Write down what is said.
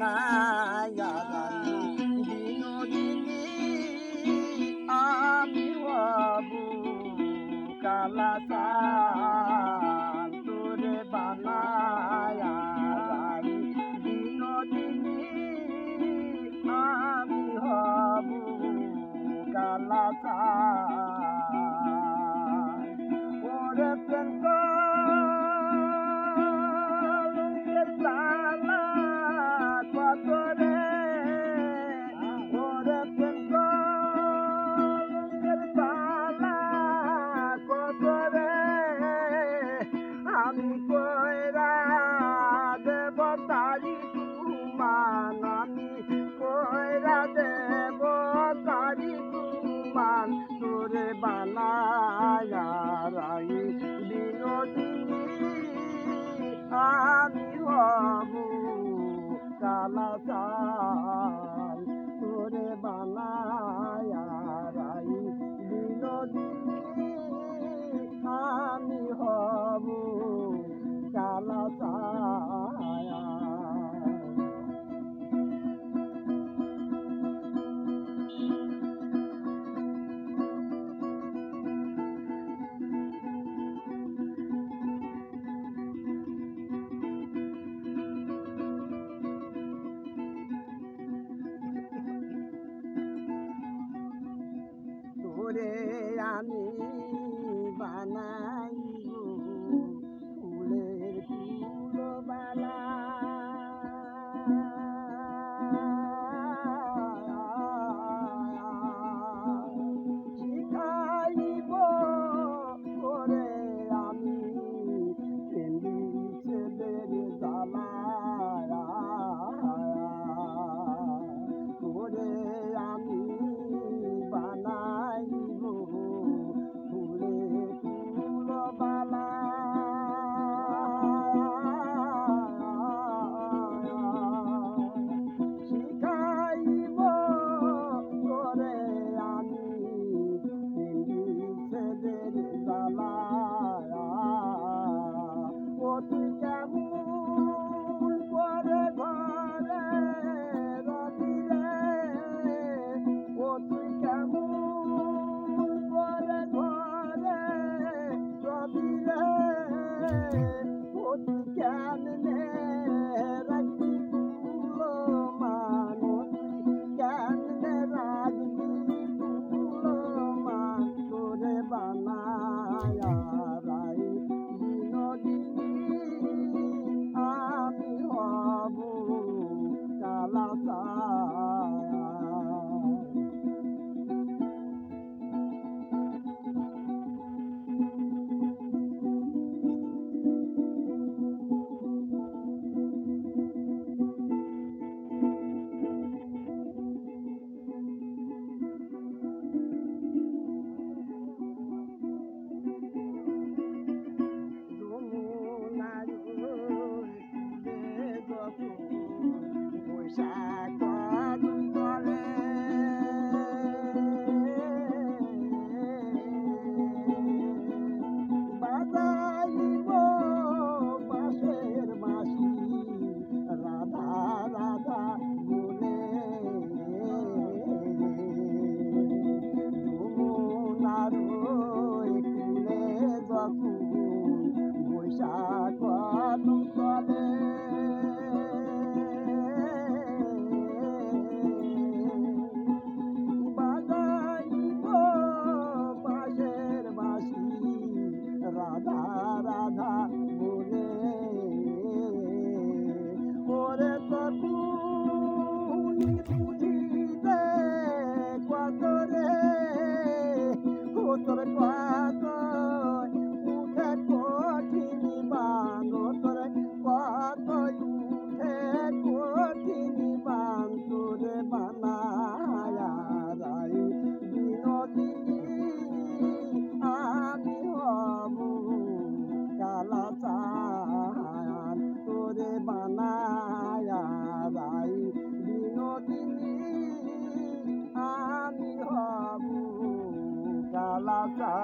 কান্নায় বিনোদিনী আমি হবু কালা তোরে বানায় বিনোদিনী আমি হবু কালা বাবু কালা আমি বানা রাধা রাধা বলে। ওরে তখুনি বুঝিতে কত রে? ও তোর পা আমি হবু কালাকা